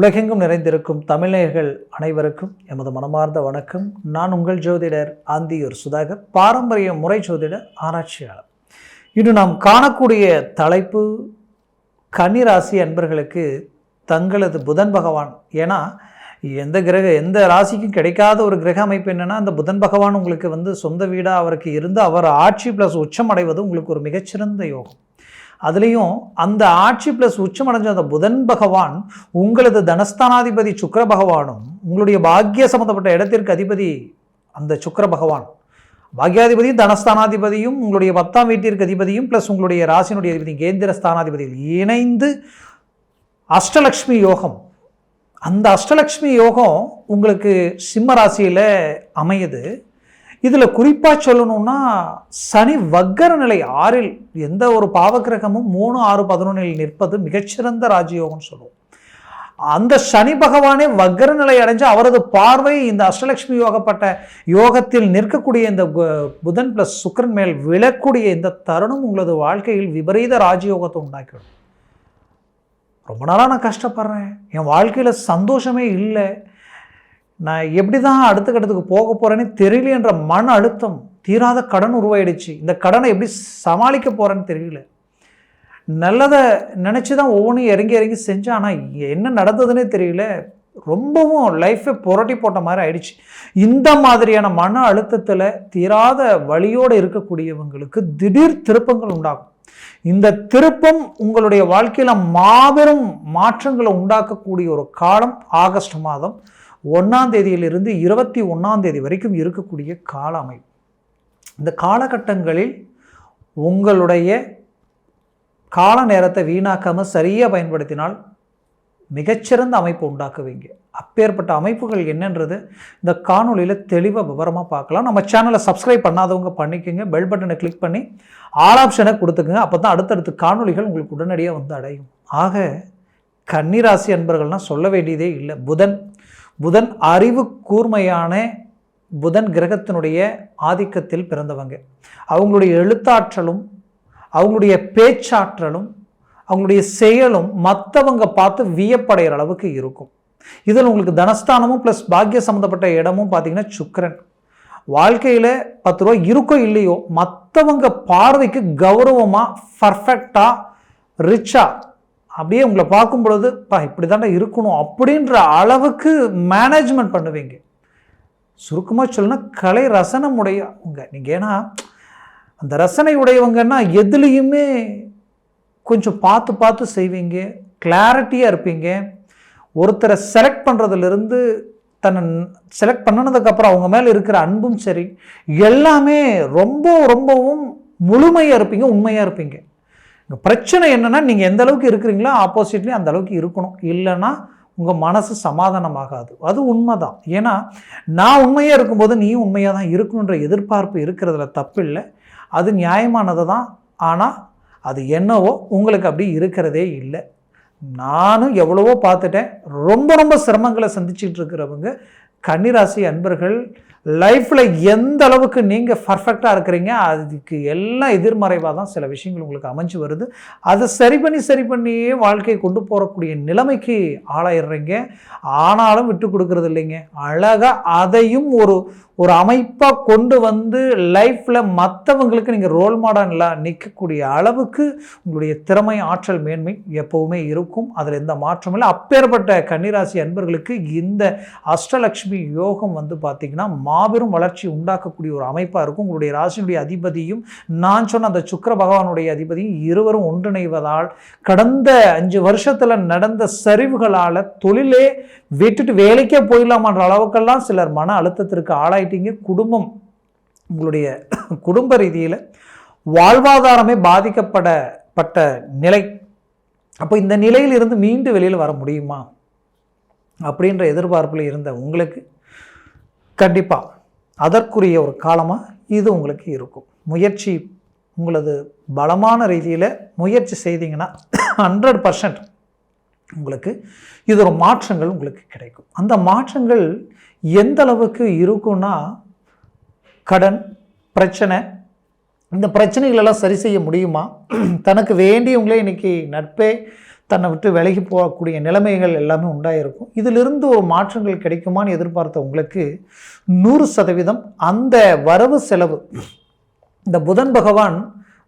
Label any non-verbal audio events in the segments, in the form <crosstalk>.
உலகெங்கும் நிறைந்திருக்கும் தமிழர்கள் அனைவருக்கும் எமது மனமார்ந்த வணக்கம். நான் உங்கள் ஜோதிடர் ஆந்தியூர் சுதாகர் பாரம்பரிய முறை ஜோதிடர் ஆராய்ச்சியாளர். இன்று நாம் காணக்கூடிய தலைப்பு கன்னிராசி அன்பர்களுக்கு தங்களது புதன் பகவான். ஏன்னா எந்த கிரக எந்த ராசிக்கும் கிடைக்காத ஒரு கிரக அமைப்பு என்னன்னா அந்த புதன் பகவான் உங்களுக்கு வந்து சொந்த வீடாக அவருக்கு இருந்து அவர் ஆட்சி ப்ளஸ் உச்சம் அடைவது உங்களுக்கு ஒரு மிகச்சிறந்த யோகம். அதுலேயும் அந்த ஆட்சி ப்ளஸ் உச்சமடைஞ்ச அந்த புதன் பகவான் உங்களது தனஸ்தானாதிபதி சுக்கர பகவானும் உங்களுடைய பாக்கிய சம்பந்தப்பட்ட இடத்திற்கு அதிபதி அந்த சுக்கர பகவான். பாக்யாதிபதியும் தனஸ்தானாதிபதியும் உங்களுடைய பத்தாம் வீட்டிற்கு அதிபதியும் ப்ளஸ் உங்களுடைய ராசினுடைய அதிபதி கேந்திர ஸ்தானாதிபதியில் இணைந்து அஷ்டலக்ஷ்மி யோகம். அந்த அஷ்டலக்ஷ்மி யோகம் உங்களுக்கு சிம்ம ராசியில் அமையுது. இதில் குறிப்பாக சொல்லணும்னா சனி வக்கர நிலை ஆறில் எந்த ஒரு பாவக்கிரகமும் மூணு ஆறு பதினொன்றில் நிற்பது மிகச்சிறந்த ராஜயோகம்னு சொல்லுவோம். அந்த சனி பகவானே வக்கர நிலை அடைஞ்சு அவரது பார்வை இந்த அஷ்டலட்சுமி யோகப்பட்ட யோகத்தில் நிற்கக்கூடிய இந்த புதன் பிளஸ் சுக்கிரன் மேல் விழக்கூடிய இந்த தருணம் உங்களது வாழ்க்கையில் விபரீத ராஜயோகத்தை உண்டாக்கிடும் ரொம்ப நாளாக நான் கஷ்டப்படுறேன். என் வாழ்க்கையில் சந்தோஷமே இல்லை. நான் எப்படி தான் அடுத்த கட்டத்துக்கு போக போகிறேன்னு தெரியலன்ற மன அழுத்தம் தீராத கடன் உருவாயிடுச்சு. இந்த கடனை எப்படி சமாளிக்க போகிறேன்னு தெரியல. நல்லதை நினச்சி தான் ஒவ்வொன்றும் இறங்கி இறங்கி செஞ்சேன். ஆனால் என்ன நடந்ததுன்னே தெரியல. ரொம்பவும் லைஃப்பை புரட்டி போட்ட மாதிரி ஆயிடுச்சு. இந்த மாதிரியான மன அழுத்தத்தில் தீராத வழியோடு இருக்கக்கூடியவங்களுக்கு திடீர் திருப்பங்கள் உண்டாகும். இந்த திருப்பம் உங்களுடைய வாழ்க்கையில் மாபெரும் மாற்றங்களை உண்டாக்கக்கூடிய ஒரு காலம் ஆகஸ்ட் மாதம். ஒன்றாம் தேதியிலிருந்து இருபத்தி ஒன்றாம் தேதி வரைக்கும் இருக்கக்கூடிய கால அமைப்பு. இந்த காலகட்டங்களில் உங்களுடைய கால நேரத்தை வீணாக்காமல் சரியாக பயன்படுத்தினால் மிகச்சிறந்த அமைப்பு உண்டாக்குவீங்க. அப்பேற்பட்ட அமைப்புகள் என்னன்றது இந்த காணொளியில் தெளிவாக விவரமாக பார்க்கலாம். நம்ம சேனலை சப்ஸ்கிரைப் பண்ணாதவங்க பண்ணிக்கோங்க. பெல் பட்டனை கிளிக் பண்ணி ஆல் ஆப்ஷனை கொடுத்துக்குங்க. அப்போ தான் அடுத்தடுத்து காணொளிகள் உங்களுக்கு உடனடியாக வந்து அடையும். ஆக கன்னிராசி அன்பர்கள்னால் சொல்ல வேண்டியதே இல்லை. புதன் புதன் அறிவு கூர்மையான புதன் கிரகத்தினுடைய ஆதிக்கத்தில் பிறந்தவங்க. அவங்களுடைய எழுத்தாற்றலும் அவங்களுடைய பேச்சாற்றலும் அவங்களுடைய செயலும் மற்றவங்க பார்த்து வியப்படைகிற அளவுக்கு இருக்கும். இதில் உங்களுக்கு தனஸ்தானமும் ப்ளஸ் பாக்கிய சம்மந்தப்பட்ட இடமும் பார்த்தீங்கன்னா சுக்கரன். வாழ்க்கையில் பத்து ரூபா இருக்கோ இல்லையோ மற்றவங்க பார்வைக்கு கௌரவமாக பர்ஃபெக்டாக ரிச்சாக அப்படியே உங்களை பார்க்கும் பொழுது பா இப்படி தாண்டா இருக்கணும் அப்படின்ற அளவுக்கு மேனேஜ்மெண்ட் பண்ணுவீங்க. சுருக்கமாக சொல்லணும்னா கலை ரசனம் உடையவங்க. நீங்கள் ஏன்னா அந்த ரசனை உடையவங்கன்னா எதுலேயுமே கொஞ்சம் பார்த்து பார்த்து செய்வீங்க கிளாரிட்டியாக இருப்பீங்க. ஒருத்தரை செலக்ட் பண்ணுறதுலேருந்து தன்னை செலக்ட் பண்ணினதுக்கப்புறம் அவங்க மேலே இருக்கிற அன்பும் சரி எல்லாமே ரொம்ப ரொம்பவும் முழுமையாக இருப்பீங்க உண்மையாக இருப்பீங்க. இங்கே பிரச்சனை என்னென்னா நீங்கள் எந்த அளவுக்கு இருக்கிறீங்களோ ஆப்போசிட்லேயும் அந்த அளவுக்கு இருக்கணும். இல்லைன்னா உங்கள் மனசு சமாதானமாகாது. அது உண்மை தான் ஏன்னா நான் உண்மையாக இருக்கும்போது நீயும் உண்மையாக தான் இருக்கணுன்ற எதிர்பார்ப்பு இருக்கிறதுல தப்பில்லை அது நியாயமானது தான். ஆனால் அது என்னவோ உங்களுக்கு அப்படி இருக்கிறதே இல்லை. நானும் எவ்வளவோ பார்த்துட்டேன். ரொம்ப ரொம்ப சிரமங்களை சந்திச்சுட்டு இருக்கிறவங்க கன்னிராசி அன்பர்கள் லைஃப்பில் எந்த அளவுக்கு நீங்கள் பர்ஃபெக்டாக இருக்கிறீங்க அதுக்கு எல்லாம் எதிர்மறைவாக தான் சில விஷயங்கள் உங்களுக்கு அமைஞ்சு வருது. அதை சரி பண்ணி சரி பண்ணியே வாழ்க்கையை கொண்டு போகக்கூடிய நிலைமைக்கு ஆளாயிடுறீங்க. ஆனாலும் விட்டு கொடுக்கறது இல்லைங்க. அழகாக அதையும் ஒரு ஒரு அமைப்பாக கொண்டு வந்து லைஃப்பில் மற்றவங்களுக்கு நீங்கள் ரோல் மாடலாக நிற்கக்கூடிய அளவுக்கு உங்களுடைய திறமை ஆற்றல் மேன்மை எப்போவுமே இருக்கும். அதில் எந்த மாற்றமும் இல்லை. அப்பேற்பட்ட கன்னிராசி அன்பர்களுக்கு இந்த அஷ்டலக்ஷ்மி யோகம் வந்து பார்த்திங்கன்னா மாபெரும் வளர்ச்சி உண்டாக்கக்கூடிய ஒரு அமைப்பாக இருக்கும். உங்களுடைய ராசியினுடைய அதிபதியும் நான் சொன்ன அந்த சுக்கர பகவானுடைய அதிபதியும் இருவரும் ஒன்றிணைவதால் கடந்த அஞ்சு வருஷத்தில் நடந்த சரிவுகளால் தொழிலே விட்டுட்டு வேலைக்கே போயிடலாமான்ற அளவுக்கெல்லாம் சிலர் மன அழுத்தத்திற்கு ஆளாயிட்டீங்க. குடும்பம் உங்களுடைய குடும்ப ரீதியில் வாழ்வாதாரமே பாதிக்கப்படப்பட்ட நிலை. அப்போ இந்த நிலையில் இருந்து மீண்டு வெளியில் வர முடியுமா? அப்படின்ற எதிர்பார்ப்பில் இருந்த உங்களுக்கு கண்டிப்பாக அதற்குரிய ஒரு காலமாக இது உங்களுக்கு இருக்கும். முயற்சி உங்களது பலமான ரீதியில் முயற்சி செய்தீங்கன்னா ஹண்ட்ரட் பர்சன்ட் உங்களுக்கு இது ஒரு மாற்றங்கள் உங்களுக்கு கிடைக்கும். அந்த மாற்றங்கள் எந்த அளவுக்கு இருக்கும்னா கடன் பிரச்சனை இந்த பிரச்சனைகளெல்லாம் சரி செய்ய முடியுமா? <clears throat> தனக்கு வேண்டியவங்களே இன்னைக்கு நட்பே தன்னை விட்டு விலகி போகக்கூடிய நிலைமைகள் எல்லாமே உண்டாயிருக்கும். இதிலிருந்து ஒரு மாற்றங்கள் கிடைக்குமான்னு எதிர்பார்த்த உங்களுக்கு நூறு சதவீதம் அந்த வரவு செலவு. இந்த புதன் பகவான்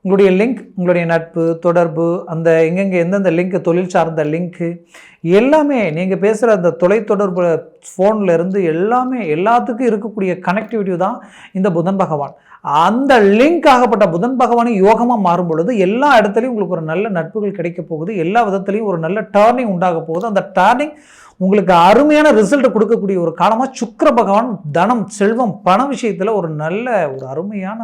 உங்களுடைய லிங்க் உங்களுடைய நட்பு தொடர்பு அந்த எங்கெங்கே எந்தெந்த லிங்க் தொழில் சார்ந்த லிங்க்கு எல்லாமே நீங்கள் பேசுகிற அந்த தொலைத்தொடர்பு ஃபோனில் இருந்து எல்லாமே எல்லாத்துக்கும் இருக்கக்கூடிய கனெக்டிவிட்டி தான் இந்த புதன் பகவான். அந்த லிங்க் ஆகப்பட்ட புதன் பகவானை யோகமாக மாறும் பொழுது எல்லா இடத்துலையும் உங்களுக்கு ஒரு நல்ல நட்புகள் கிடைக்க போகுது. எல்லா விதத்துலையும் ஒரு நல்ல டேர்னிங் உண்டாக போகுது. அந்த டேர்னிங் உங்களுக்கு அருமையான ரிசல்ட் கொடுக்கக்கூடிய ஒரு காலமாக சுக்கர பகவான் தனம் செல்வம் பண விஷயத்தில் ஒரு நல்ல ஒரு அருமையான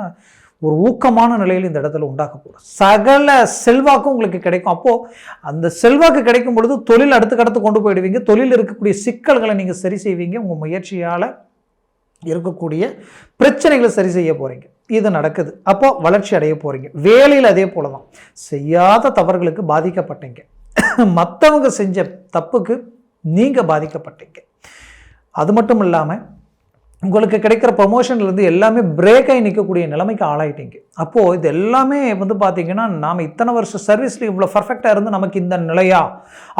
ஒரு ஊக்கமான நிலையில் இந்த இடத்துல உண்டாக்க போகிறோம் சகல செல்வாக்கும் உங்களுக்கு கிடைக்கும். அப்போது அந்த செல்வாக்கு கிடைக்கும் பொழுது தொழில் அடுத்த கடத்து கொண்டு போயிடுவீங்க. தொழில் இருக்கக்கூடிய சிக்கல்களை நீங்கள் சரி செய்வீங்க. உங்கள் முயற்சியால் இருக்கக்கூடிய பிரச்சனைகளை சரி செய்ய போகிறீங்க இது நடக்குது. அப்போது வளர்ச்சி அடைய போகிறீங்க வேலையில் அதே போல தான் செய்யாத தவறுகளுக்கு பாதிக்கப்பட்டீங்க. மற்றவங்க செஞ்ச தப்புக்கு நீங்கள் பாதிக்கப்பட்டீங்க. அது மட்டும் இல்லாமல் உங்களுக்கு கிடைக்கிற ப்ரொமோஷன்லேருந்து எல்லாமே பிரேக் ஆகி நிற்கக்கூடிய நிலைமைக்கு ஆளாயிட்டீங்க. அப்போது இது எல்லாமே வந்து பார்த்தீங்கன்னா நாம் இத்தனை வருஷம் சர்வீஸில் இவ்வளோ பர்ஃபெக்டாக இருந்து நமக்கு இந்த நிலையா?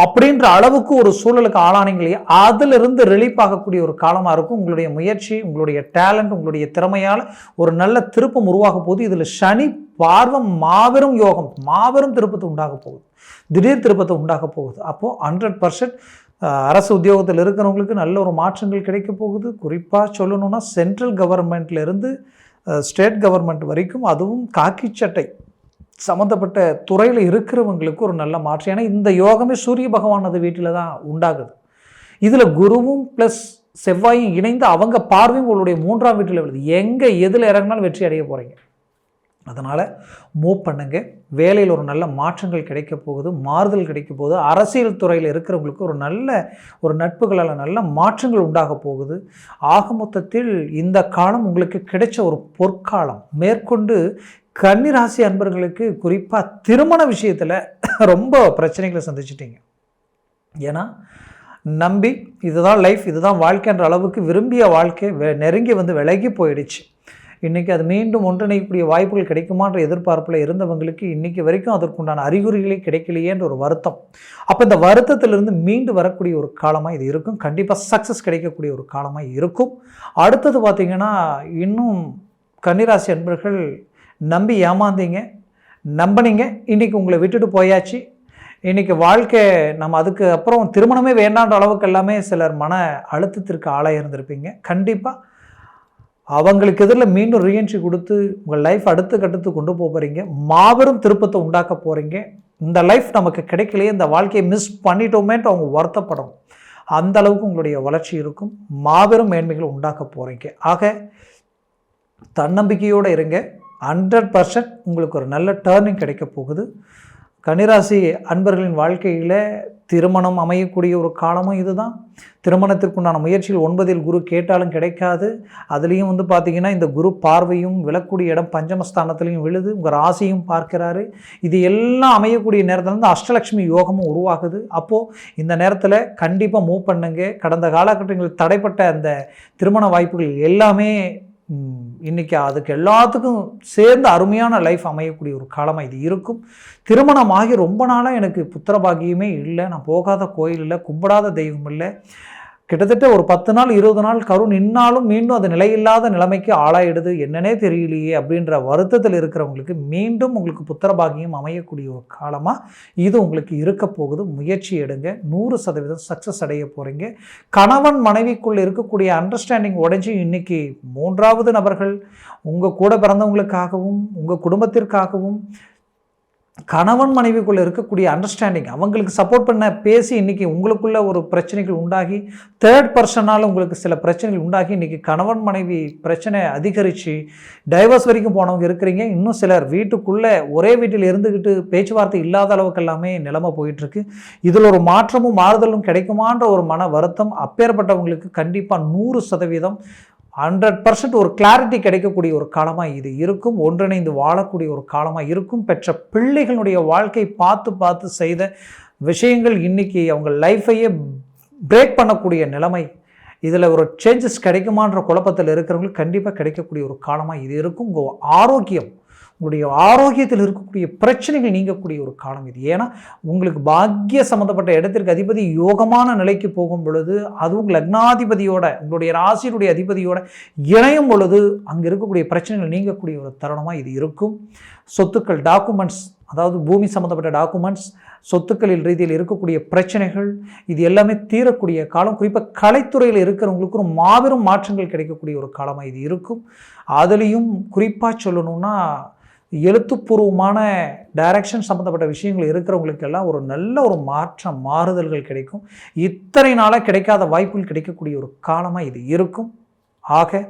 அப்படின்ற அளவுக்கு ஒரு சூழலுக்கு ஆளானீங்களே இல்லையா அதிலிருந்து ரிலீஃப் ஆகக்கூடிய ஒரு காலமாக இருக்கும். உங்களுடைய முயற்சி உங்களுடைய டேலண்ட் உங்களுடைய திறமையால் ஒரு நல்ல திருப்பம் உருவாக போகுது இதில் சனி பார்வம் மாபெரும் யோகம் மாபெரும் திருப்பத்தை உண்டாக போகுது. திடீர் திருப்பத்தை உண்டாக போகுது. அப்போது ஹண்ட்ரட் பர்சன்ட் அரசு உத்தியோகத்தில் இருக்கிறவங்களுக்கு நல்ல ஒரு மாற்றங்கள் கிடைக்க போகுது. குறிப்பாக சொல்லணும்னா சென்ட்ரல் கவர்மெண்ட்லேருந்து ஸ்டேட் கவர்மெண்ட் வரைக்கும் அதுவும் காக்கி சட்டை சம்மந்தப்பட்ட துறையில் இருக்கிறவங்களுக்கு ஒரு நல்ல மாற்றம் ஏன்னா இந்த யோகமே சூரிய பகவானது வீட்டில் தான் உண்டாகுது. இதில் குருவும் ப்ளஸ் செவ்வாயும் இணைந்து அவங்க பார்வையும் உங்களுடைய மூன்றாம் வீட்டில் விழுது. எங்கே எதில் இறங்கினாலும் வெற்றி அடைய போகிறீங்க அதனால் மூவ் பண்ணுங்க. வேலையில் ஒரு நல்ல மாற்றங்கள் கிடைக்க போகுது மாறுதல் கிடைக்க போகுது. அரசியல் துறையில் இருக்கிறவங்களுக்கு ஒரு நல்ல ஒரு நட்புகளால் நல்ல மாற்றங்கள் உண்டாக போகுது. ஆக மொத்தத்தில் இந்த காலம் உங்களுக்கு கிடைச்ச ஒரு பொற்காலம். மேற்கொண்டு கன்னிராசி அன்பர்களுக்கு குறிப்பாக திருமண விஷயத்தில் ரொம்ப பிரச்சனைகளை சந்திச்சிட்டிங்க. ஏன்னா நம்பி இதுதான் லைஃப் இதுதான் வாழ்க்கைன்ற அளவுக்கு விரும்பிய வாழ்க்கை நெருங்கி வந்து விலகி போயிடுச்சு. இன்றைக்கி அது மீண்டும் ஒன்றிணைக்கக்கூடிய வாய்ப்புகள் கிடைக்குமான்ற எதிர்பார்ப்பில் இருந்தவங்களுக்கு இன்றைக்கி வரைக்கும் அதற்குண்டான அறிகுறிகளே கிடைக்கலையேன்ற ஒரு வருத்தம். அப்போ இந்த வருத்தத்திலிருந்து மீண்டு வரக்கூடிய ஒரு காலமாக இது இருக்கும். கண்டிப்பாக சக்ஸஸ் கிடைக்கக்கூடிய ஒரு காலமாக இருக்கும். அடுத்தது பார்த்திங்கன்னா இன்னும் கன்னிராசி அன்பர்கள் நம்பி ஏமாந்தீங்க நம்பினீங்க. இன்றைக்கி உங்களை விட்டுட்டு போயாச்சு. இன்றைக்கி வாழ்க்கை நம்ம அதுக்கு அப்புறம் திருமணமே வேண்டான்ற அளவுக்கு எல்லாமே சிலர் மன அழுத்தத்திற்கு ஆளாக இருந்திருப்பீங்க கண்டிப்பாக அவங்களுக்கு எதிரில் மீண்டும் ரீஎன்ட்ரி கொடுத்து உங்கள் லைஃப் அடுத்த கட்டத்துக்கு கொண்டு போக போகிறீங்க மாபெரும் திருப்பத்தை உண்டாக்க போகிறீங்க இந்த லைஃப் நமக்கு கிடைக்கலையே இந்த வாழ்க்கையை மிஸ் பண்ணிட்டோமேன்ட்டு அவங்க வருத்தப்படும் அந்த அளவுக்கு உங்களுடைய வளர்ச்சி இருக்கும். மாபெரும் மேன்மைகளை உண்டாக்க போகிறீங்க ஆக தன்னம்பிக்கையோடு இருங்க. ஹண்ட்ரட் பர்சன்ட் உங்களுக்கு ஒரு நல்ல டேர்னிங் கிடைக்க போகுது. கன்னிராசி அன்பர்களின் வாழ்க்கையில் திருமணம் அமையக்கூடிய ஒரு காலமும் இதுதான். திருமணத்திற்குண்டான முயற்சியில் ஒன்பதில் குரு கேட்டாலும் கிடைக்காது. அதுலேயும் வந்து பார்த்திங்கன்னா இந்த குரு பார்வையும் விழக்கூடிய இடம் பஞ்சமஸ்தானத்துலேயும் விழுது. உங்கள் ராசியும் பார்க்கிறாரு. இது எல்லாம் அமையக்கூடிய நேரத்தில் வந்து அஷ்டலட்சுமி யோகமும் உருவாகுது. அப்போது இந்த நேரத்தில் கண்டிப்பாக மூவ் பண்ணுங்க. கடந்த காலகட்டங்களில் தடைப்பட்ட அந்த திருமண வாய்ப்புகள் எல்லாமே இன்னைக்கு அதுக்கு எல்லாத்துக்கும் சேர்ந்து அருமையான லைஃப் அமையக்கூடிய ஒரு காலமாக இது இருக்கும். திருமணமாகி ரொம்ப நாளாக எனக்கு புத்திர பாக்கியமே இல்லை. நான் போகாத கோயில் இல்லை கும்பிடாத தெய்வம் இல்லை. கிட்டத்தட்ட ஒரு பத்து நாள் இருபது நாள் கருண் நின்னாலும் மீண்டும் அது நிலையில்லாத நிலைமைக்கு ஆளாயிடுது. என்னன்னே தெரியலையே அப்படின்ற வருத்தத்தில் இருக்கிறவங்களுக்கு மீண்டும் உங்களுக்கு புத்திரபாங்கியம் அமையக்கூடிய ஒரு காலமாக இது உங்களுக்கு இருக்க போகுது. முயற்சி எடுங்க. நூறு சதவீதம் சக்ஸஸ் அடைய போகிறீங்க கணவன் மனைவிக்குள்ளே இருக்கக்கூடிய அண்டர்ஸ்டாண்டிங் உடைஞ்சு இன்றைக்கி மூன்றாவது நபர்கள் உங்கள் கூட பிறந்தவங்களுக்காகவும் உங்கள் குடும்பத்திற்காகவும் கணவன் மனைவிக்குள்ளே இருக்கக்கூடிய அண்டர்ஸ்டாண்டிங் அவங்களுக்கு சப்போர்ட் பண்ண பேசி இன்றைக்கி உங்களுக்குள்ள ஒரு பிரச்சனைகள் உண்டாகி தேர்ட் பர்சனால் உங்களுக்கு சில பிரச்சனைகள் உண்டாகி இன்றைக்கி கணவன் மனைவி பிரச்சனை அதிகரித்து டைவர்ஸ் வரைக்கும் போனவங்க இருக்கிறீங்க இன்னும் சிலர் வீட்டுக்குள்ளே ஒரே வீட்டில் இருந்துக்கிட்டு பேச்சுவார்த்தை இல்லாத அளவுக்கு எல்லாமே நிலைமை போயிட்டுருக்கு. இதில் ஒரு மாற்றமும் மாறுதலும் கிடைக்குமான்ற ஒரு மன வருத்தம் அப்பேற்பட்டவங்களுக்கு கண்டிப்பாக நூறு சதவீதம் ஹண்ட்ரட் பர்சன்ட் ஒரு கிளாரிட்டி கிடைக்கக்கூடிய ஒரு காலமாக இது இருக்கும். ஒன்றிணைந்து வாழக்கூடிய ஒரு காலமாக இருக்கும். பெற்ற பிள்ளைகளுடைய வாழ்க்கை பார்த்து பார்த்து செய்த விஷயங்கள் இன்னைக்கு அவங்க லைஃப்பையே பிரேக் பண்ணக்கூடிய நிலைமை. இதில் ஒரு சேஞ்சஸ் கிடைக்குமான்ற குழப்பத்தில் இருக்கிறவங்களுக்கு கண்டிப்பாக கிடைக்கக்கூடிய ஒரு காலமாக இது இருக்கும். உங்கள் ஆரோக்கியம் உங்களுடைய ஆரோக்கியத்தில் இருக்கக்கூடிய பிரச்சனைகள் நீங்கக்கூடிய ஒரு காலம் இது. ஏன்னா உங்களுக்கு பாக்கிய சம்மந்தப்பட்ட இடத்திற்கு அதிபதி யோகமான நிலைக்கு போகும் பொழுது அதுவும் லக்னாதிபதியோட உங்களுடைய ராசியினுடைய அதிபதியோட இணையும் பொழுது அங்கே இருக்கக்கூடிய பிரச்சனைகள் நீங்கக்கூடிய ஒரு தருணமாக இது இருக்கும். சொத்துக்கள் டாக்குமெண்ட்ஸ் அதாவது பூமி சம்மந்தப்பட்ட டாக்குமெண்ட்ஸ் சொத்துக்களில் ரீதியில் இருக்கக்கூடிய பிரச்சனைகள் இது எல்லாமே தீரக்கூடிய காலம். குறிப்பாக கலைத்துறையில் இருக்கிறவங்களுக்கு ஒரு மாபெரும் மாற்றங்கள் கிடைக்கக்கூடிய ஒரு காலமாக இது இருக்கும். அதுலேயும் குறிப்பாக சொல்லணும்னா எழுத்துப்பூர்வமான டைரக்ஷன் சம்மந்தப்பட்ட விஷயங்கள் இருக்கிறவங்களுக்கெல்லாம் ஒரு நல்ல ஒரு மாற்றம் மாறுதல்கள் கிடைக்கும். இத்தனை நாளாக கிடைக்காத வாய்ப்புகள் கிடைக்கக்கூடிய ஒரு காலமாக இது இருக்கும். ஆக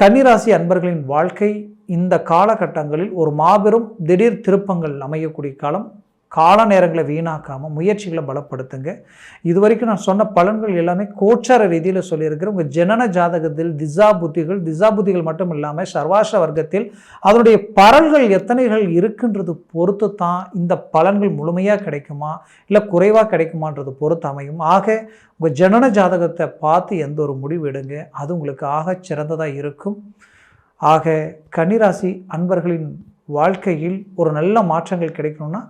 கன்னிராசி அன்பர்களின் வாழ்க்கை இந்த காலகட்டங்களில் ஒரு மாபெரும் திடீர் திருப்பங்கள் அமையக்கூடிய காலம். கால நேரங்களை வீணாக்காமல் முயற்சிகளை பலப்படுத்துங்க. இது வரைக்கும் நான் சொன்ன பலன்கள் எல்லாமே கோச்சார ரீதியில் சொல்லியிருக்கிறேன். உங்கள் ஜனன ஜாதகத்தில் திசா புத்திகள் திசா புத்திகள் மட்டும் இல்லாமல் சர்வாச வர்க்கத்தில் அதனுடைய பரல்கள் எத்தனைகள் இருக்குன்றது பொறுத்து தான் இந்த பலன்கள் முழுமையாக கிடைக்குமா இல்லை குறைவாக கிடைக்குமான்றது பொறுத்து அமையும். ஆக உங்கள் ஜனன ஜாதகத்தை பார்த்து எந்த ஒரு முடிவு எடுங்க. அது உங்களுக்கு ஆக சிறந்ததாக இருக்கும். ஆக கன்னிராசி அன்பர்களின் வாழ்க்கையில் ஒரு நல்ல மாற்றங்கள் கிடைக்கணும்னா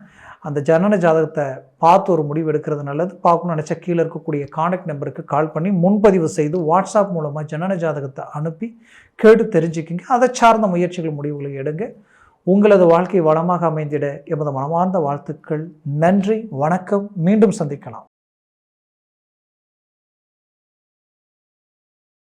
அந்த ஜனன ஜாதகத்தை பார்த்து ஒரு முடிவு எடுக்கிறது நல்லது. பார்க்கணும்னு நினச்சா கீழே இருக்கக்கூடிய காண்டக்ட் நம்பருக்கு கால் பண்ணி முன்பதிவு செய்து வாட்ஸ்அப் மூலமாக ஜனன ஜாதகத்தை அனுப்பி கேட்டு தெரிஞ்சுக்கிங்க. அதை சார்ந்த முயற்சிகள் முடிவுகளை எடுங்க. உங்களது வாழ்க்கை வளமாக அமைந்திட எமது மனமார்ந்த வாழ்த்துக்கள். நன்றி வணக்கம். மீண்டும் சந்திக்கலாம்.